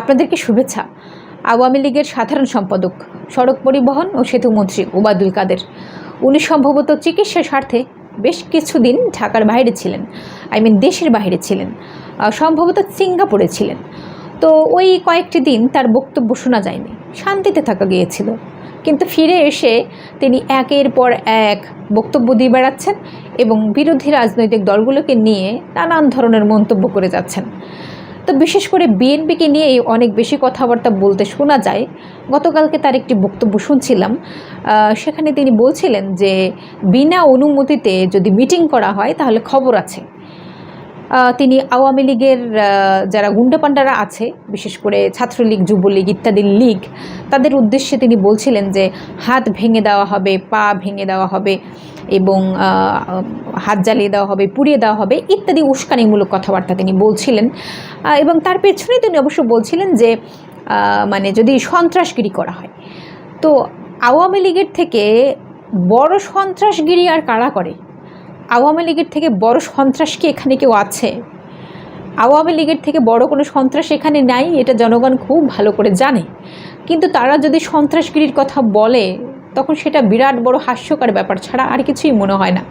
আপনাদেরকে শুভেচ্ছা। আওয়ামী লীগের সাধারণ সম্পাদক, সড়ক পরিবহন ও সেতু মন্ত্রী ওবায়দুল কাদের। উনি সম্ভবত চিকিৎসার স্বার্থে বেশ কিছুদিন ঢাকার বাইরে ছিলেন, আই মিন দেশের বাইরে ছিলেন সম্ভবত সিঙ্গাপুরে ছিলেন। তো ওই কয়েকটি দিন তার বক্তব্য শোনা যায়নি, শান্তিতে থাকা গিয়েছিল। কিন্তু ফিরে এসে তিনি একের পর এক বক্তব্য দিয়ে বেড়াচ্ছেন এবং বিরোধী রাজনৈতিক দলগুলোকে নিয়ে নানান ধরনের মন্তব্য করে যাচ্ছেন। তো বিশেষ করে বিএনপিকে নিয়ে অনেক বেশি কথাবার্তা বলতে শোনা যায়। গতকালকে তার একটি বক্তব্য শুনছিলাম। সেখানে তিনি বলছিলেন যে, বিনা অনুমতিতে যদি মিটিং করা হয়, তাহলে খবর আছে। তিনি আওয়ামী লীগের যারা গুন্ডাপান্ডারা আছে, বিশেষ করে ছাত্রলীগ, যুবলীগ ইত্যাদি লীগ, তাদের উদ্দেশ্যে তিনি বলছিলেন যে হাত ভেঙে দেওয়া হবে, পা ভেঙে দেওয়া হবে এবং হাত জ্বালিয়ে দেওয়া হবে, পুড়িয়ে দেওয়া হবে ইত্যাদি উস্কানিমূলক কথাবার্তা তিনি বলছিলেন। এবং তার পেছনে তিনি অবশ্য বলছিলেন যে মানে যদি সন্ত্রাসগিরি করা হয়, তো আওয়ামী লীগের থেকে বড় সন্ত্রাসগিরি আর কারা করে? আওয়ামী লীগের থেকে বড় সন্ত্রাস কি এখানে কেউ আছে? আওয়ামী লীগের থেকে বড় কোনো সন্ত্রাস এখানে নাই, এটা জনগণ খুব ভালো করে জানে। কিন্তু তারা যদি সন্ত্রাসগিরির কথা বলে, তখন সেটা বিরাট বড় হাস্যকর ব্যাপার ছাড়া আর কিছুই মনে হয় না।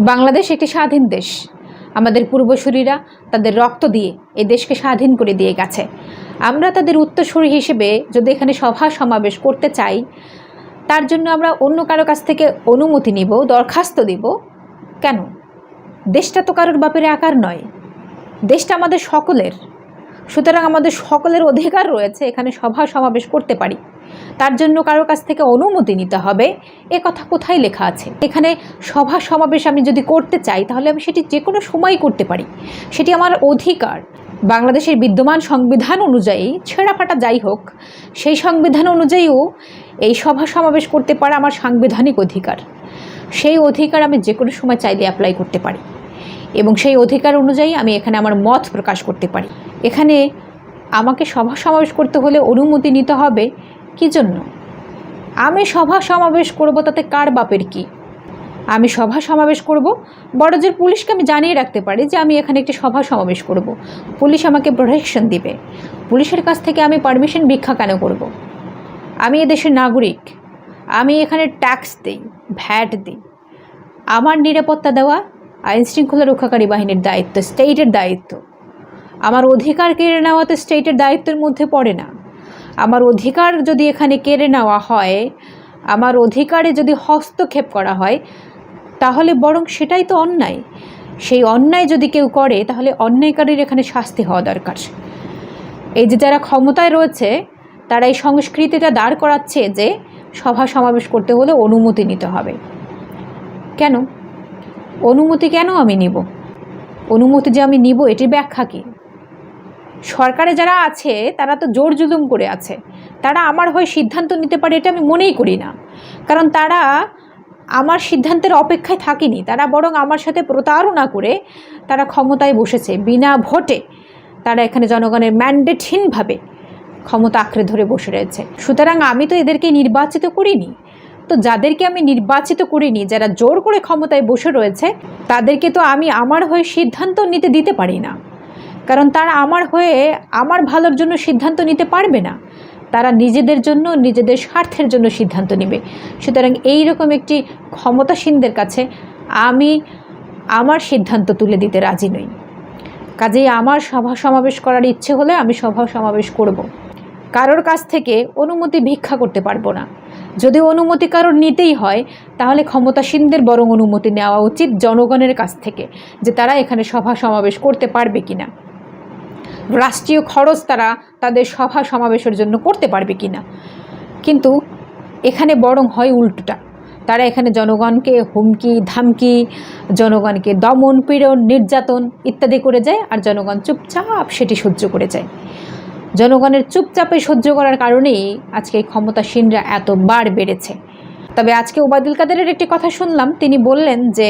বাংলাদেশ একটি স্বাধীন দেশ। আমাদের পূর্বসূরীরা তাদের রক্ত দিয়ে এ দেশকে স্বাধীন করে দিয়ে গেছে। আমরা তাদের উত্তরসূরি হিসেবে যদি এখানে সভা সমাবেশ করতে চাই, তার জন্য আমরা অন্য কারও কাছ থেকে অনুমতি নিব, দরখাস্ত দিব কেন? দেশটা তো কারোর বাপের আকার নয়। দেশটা আমাদের সকলের। সুতরাং আমাদের সকলের অধিকার রয়েছে এখানে সভা সমাবেশ করতে পারি। তার জন্য কারও কাছ থেকে অনুমতি নিতে হবে। এ কথা কোথায় লেখা আছে? এখানে সভা সমাবেশ আমি যদি করতে চাই, তাহলে আমি সেটি যে কোনো সময় করতে পারি। সেটি আমার অধিকার। বাংলাদেশের বিদ্যমান সংবিধান অনুযায়ী ছেঁড়াফাটা যাই হোক, সেই সংবিধান অনুযায়ীও এই সভা সমাবেশ করতে পারা আমার সাংবিধানিক অধিকার। সেই অধিকার আমি যে কোনো সময় চাইলে অ্যাপ্লাই করতে পারি। এবং সেই অধিকার অনুযায়ী আমি এখানে আমার মত প্রকাশ করতে পারি। এখানে আমাকে সভা সমাবেশ করতে হলে অনুমতি নিতে হবে। কী জন্য? আমি সভা সমাবেশ করব তাতে কার বাপের কি? আমি সভা সমাবেশ করব। বড়জোর পুলিশকে আমি জানিয়ে রাখতে পারি যে আমি এখানে একটি সভা সমাবেশ করব। পুলিশ আমাকে প্রোটেকশন দিবে। পুলিশের কাছ থেকে আমি পারমিশন ভিক্ষা কেন করব? আমি এদেশের নাগরিক। আমি এখানে ট্যাক্স দিই ভ্যাট দিই। আমার নিরাপত্তা দেওয়া আইন শৃঙ্খলা রক্ষাকারী বাহিনীর দায়িত্ব স্টেটের দায়িত্ব। আমার অধিকার কেড়ে নেওয়া তো স্টেটের দায়িত্বের মধ্যে পড়ে না। আমার অধিকার যদি এখানে কেড়ে নেওয়া হয়, আমার অধিকারে যদি হস্তক্ষেপ করা হয়, তাহলে বরং সেটাই তো অন্যায়। সেই অন্যায় যদি কেউ করে, তাহলে অন্যায়কারীর এখানে শাস্তি হওয়া দরকার। এই যে যারা ক্ষমতায় রয়েছে, তারা এই সংস্কৃতিটা দাঁড় করাচ্ছে যে সভা সমাবেশ করতে হলে অনুমতি নিতে হবে। কেন? অনুমতি কেন আমি নিব? অনুমতি যে আমি নিব, এটির ব্যাখ্যা কী? সরকারে যারা আছে, তারা তো জোর জুলুম করে আছে। তারা আমার হয়ে সিদ্ধান্ত নিতে পারে, এটা আমি মনেই করি না। কারণ তারা আমার সিদ্ধান্তের অপেক্ষায় থাকেনি। তারা বরং আমার সাথে প্রতারণা করে তারা ক্ষমতায় বসেছে। বিনা ভোটে তারা এখানে জনগণের ম্যান্ডেটহীনভাবে ক্ষমতা আঁকড়ে ধরে বসে রয়েছে। সুতরাং আমি তো এদেরকে নির্বাচিত করিনি। তো যাদেরকে আমি নির্বাচিত করিনি, যারা জোর করে ক্ষমতায় বসে রয়েছে, তাদেরকে তো আমি আমার হয়ে সিদ্ধান্ত নিতে দিতে পারি না। কারণ তারা আমার হয়ে আমার ভালোর জন্য সিদ্ধান্ত নিতে পারবে না। তারা নিজেদের জন্য, নিজেদের স্বার্থের জন্য সিদ্ধান্ত নেবে। সুতরাং এই রকম একটি ক্ষমতাসীনদের কাছে আমি আমার সিদ্ধান্ত তুলে দিতে রাজি নই। কাজেই আমার সভা সমাবেশ করার ইচ্ছে হলে আমি সভা সমাবেশ করব। কারোর কাছ থেকে অনুমতি ভিক্ষা করতে পারব না। যদি অনুমতি কারোর নিতেই হয়, তাহলে ক্ষমতাসীনদের বরং অনুমতি নেওয়া উচিত জনগণের কাছ থেকে যে তারা এখানে সভা সমাবেশ করতে পারবে কি না রাষ্ট্রীয় খরচ তারা তাদের সভা সমাবেশের জন্য করতে পারবে কি না কিন্তু এখানে বরং হয় উল্টোটা। তারা এখানে জনগণকে হুমকি, ধামকি, জনগণকে দমন, পীড়ন, নির্যাতন ইত্যাদি করে যায় আর জনগণ চুপচাপ সেটি সহ্য করে যায়। জনগণের চুপচাপে সহ্য করার কারণেই আজকে এই ক্ষমতাসীনরা এতবার বেড়েছে। তবে আজকে ওবায়দুল কাদেরের একটি কথা শুনলাম, তিনি বললেন যে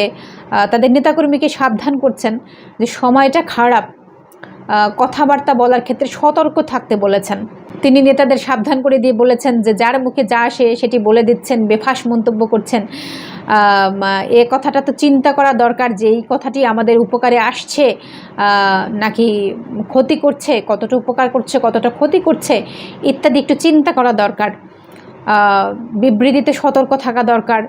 তাদের নেতাকর্মীকে সাবধান করছেন, যে সময়টা খারাপ। কথাবার্তা বলার ক্ষেত্রে সতর্ক থাকতে বলেছেন। তিনি নেতাদের সাবধান করে দিয়ে বলেছেন যে যার মুখে যা আসে সেটি বলে দিচ্ছেন, বেফাস মন্তব্য করছেন। এ কথাটা তো চিন্তা করা দরকার যে এই কথাটি আমাদের উপকারে আসছে নাকি ক্ষতি করছে, কতটা উপকার করছে, কতটা ক্ষতি করছে, ইত্যাদি একটু চিন্তা করা দরকার। বিবৃতিতে সতর্ক থাকা দরকার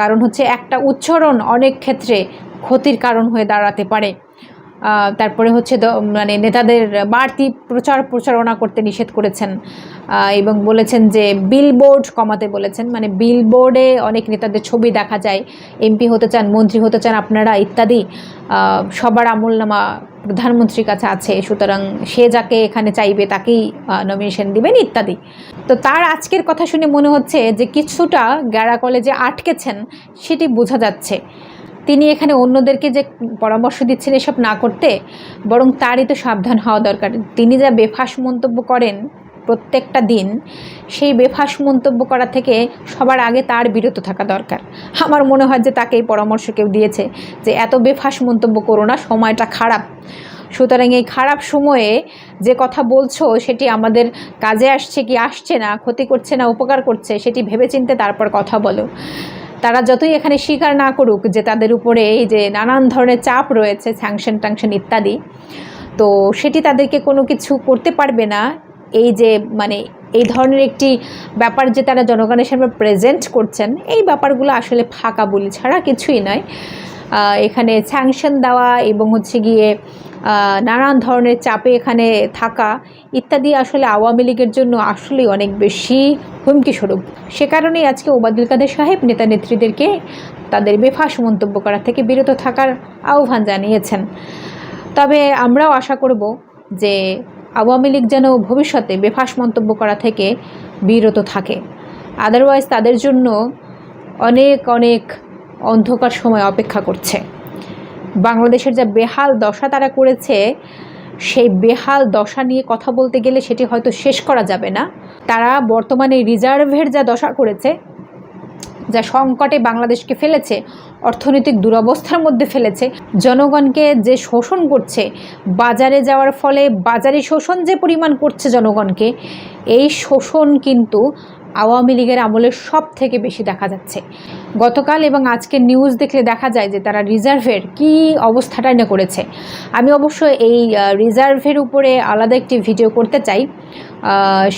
কারণ হচ্ছে একটা উচ্চারণ অনেক ক্ষেত্রে ক্ষতির কারণ হয়ে দাঁড়াতে পারে। তারপরে হচ্ছে মানে নেতাদের বাড়তি প্রচার প্রচারণা করতে নিষেধ করেছেন এবং বলেছেন যে বিলবোর্ড কমাতে বলেছেন মানে বিলবোর্ডে অনেক নেতাদের ছবি দেখা যায় এমপি হতে চান, মন্ত্রী হতে চান, আপনারা ইত্যাদি সবার আমলনামা প্রধানমন্ত্রীর কাছে আছে, সুতরাং সে যাকে এখানে চাইবে তাকেই নমিনেশন দিবেন, ইত্যাদি। তো তার আজকের কথা শুনে মনে হচ্ছে যে কিছুটা গ্যারা কলেজে আটকেছেন, সেটি বোঝা যাচ্ছে। তিনি এখানে অন্যদেরকে যে পরামর্শ দিচ্ছেন এসব না করতে, বরং তারই তো সাবধান হওয়া দরকার। তিনি যা বেফাস মন্তব্য করেন প্রত্যেকটা দিন, সেই বেফাস মন্তব্য করা থেকে সবার আগে তার বিরত থাকা দরকার। আমার মনে হয় যে তাকে এই পরামর্শ কেউ দিয়েছে যে, এত বেফাস মন্তব্য করো না, সময়টা খারাপ। সুতরাং এই খারাপ সময়ে যে কথা বলছো, সেটি আমাদের কাজে আসছে কি আসছে না, ক্ষতি করছে না, উপকার করছে, সেটি ভেবেচিন্তে তারপর কথা বলো। তারা যতই এখানে স্বীকার না করুক যে তাদের উপরে এই যে নানান ধরনের চাপ রয়েছে স্যাংশন ট্যাংশন ইত্যাদি, তো সেটি তাদেরকে কোনো কিছু করতে পারবে না। এই যে মানে এই ধরনের একটি ব্যাপার যে তারা জনগণের সামনে প্রেজেন্ট করছেন, এই ব্যাপারগুলো আসলে ফাঁকা বলি ছাড়া কিছুই নয়। এখানে স্যাংশন দেওয়া এবং হচ্ছে গিয়ে নানান ধরনের চাপে এখানে থাকা ইত্যাদি আসলে আওয়ামী লীগের জন্য আসলেই অনেক বেশি হুমকি স্বরূপ সে কারণেই আজকে ওবায়দুল কাদের সাহেব নেতা নেত্রীদেরকে তাদের বেফাস মন্তব্য করা থেকে বিরত থাকার আহ্বান জানিয়েছেন। তবে আমরাও আশা করব যে আওয়ামী লীগ যেন ভবিষ্যতে বেফাস মন্তব্য করা থেকে বিরত থাকে। আদারওয়াইজ তাদের জন্য অনেক অনেক অন্ধকার সময় অপেক্ষা করছে। বাংলাদেশের যা বেহাল দশা তারা করেছে, সেই বেহাল দশা নিয়ে কথা বলতে গেলে সেটি হয়তো শেষ করা যাবে না। তারা বর্তমানে রিজার্ভের যা দশা করেছে, যা সংকটে বাংলাদেশকে ফেলেছে, অর্থনৈতিক দুরবস্থার মধ্যে ফেলেছে, জনগণকে যে শোষণ করছে, বাজারে যাওয়ার ফলে বাজারে শোষণ যে পরিমাণ করছে জনগণকে, এই শোষণ কিন্তু আওয়ামী লীগের আমলে সব থেকে বেশি দেখা যাচ্ছে। গতকাল এবং আজকের নিউজ দেখলে দেখা যায় যে তারা রিজার্ভের কি অবস্থাটা না করেছে। আমি অবশ্য এই রিজার্ভের উপরে আলাদা একটি ভিডিও করতে চাই।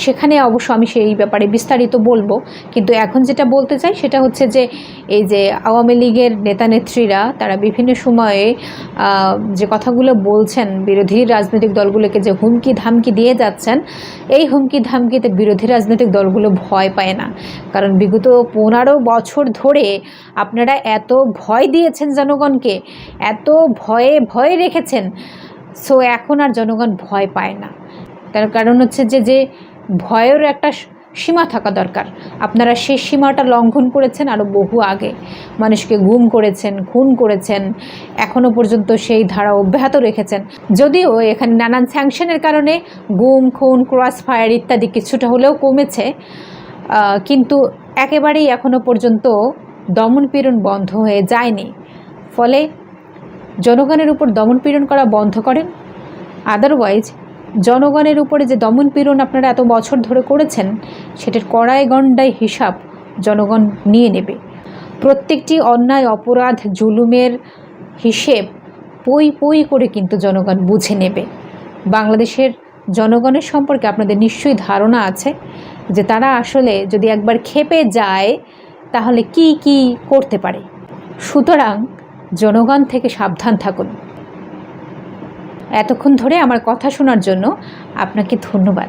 সেখানে অবশ্য আমি সেই ব্যাপারে বিস্তারিত বলব। কিন্তু এখন যেটা বলতে চাই সেটা হচ্ছে যে, এই যে আওয়ামী লীগের নেতানেত্রীরা তারা বিভিন্ন সময়ে যে কথাগুলো বলছেন, বিরোধী রাজনৈতিক দলগুলোকে যে হুমকি ধামকি দিয়ে যাচ্ছেন, এই হুমকি ধামকিতে বিরোধী রাজনৈতিক দলগুলো ভয় পায় না। কারণ বিগত পনেরো বছর ধরে আপনারা এত ভয় দিয়েছেন জনগণকে, এত ভয়ে ভয়ে রেখেছেন সো এখন আর জনগণ ভয় পায় না। তার কারণ হচ্ছে যে যে ভয়ের একটা সীমা থাকা দরকার। আপনারা সেই সীমাটা লঙ্ঘন করেছেন আরও বহু আগে। মানুষকে গুম করেছেন, খুন করেছেন এখনও পর্যন্ত সেই ধারা অব্যাহত রেখেছেন। যদিও এখানে নানান স্যাংশনের কারণে গুম, খুন ক্রস ফায়ার ইত্যাদি কিছুটা হলেও কমেছে। কিন্তু একেবারেই এখনও পর্যন্ত দমনপীড়ন বন্ধ হয়ে যায়নি। ফলে জনগণের উপর দমনপীড়ন করা বন্ধ করেন। আদারওয়াইজ জনগণের উপরে যে দমনপীড়ন আপনারা এত বছর ধরে করেছেন, সেটার কড়াই গণ্ডায় হিসাব জনগণ নিয়ে নেবে। প্রত্যেকটি অন্যায়, অপরাধ, জুলুমের হিসেব পই পই করে কিন্তু জনগণ বুঝে নেবে। বাংলাদেশের জনগণের সম্পর্কে আপনাদের নিশ্চয়ই ধারণা আছে। যে তারা আসলে যদি একবার খেপে যায়, তাহলে কি কি করতে পারে? সুতরাং জনগণ থেকে সাবধান থাকুন। এতক্ষণ ধরে আমার কথা শোনার জন্য আপনাকে ধন্যবাদ।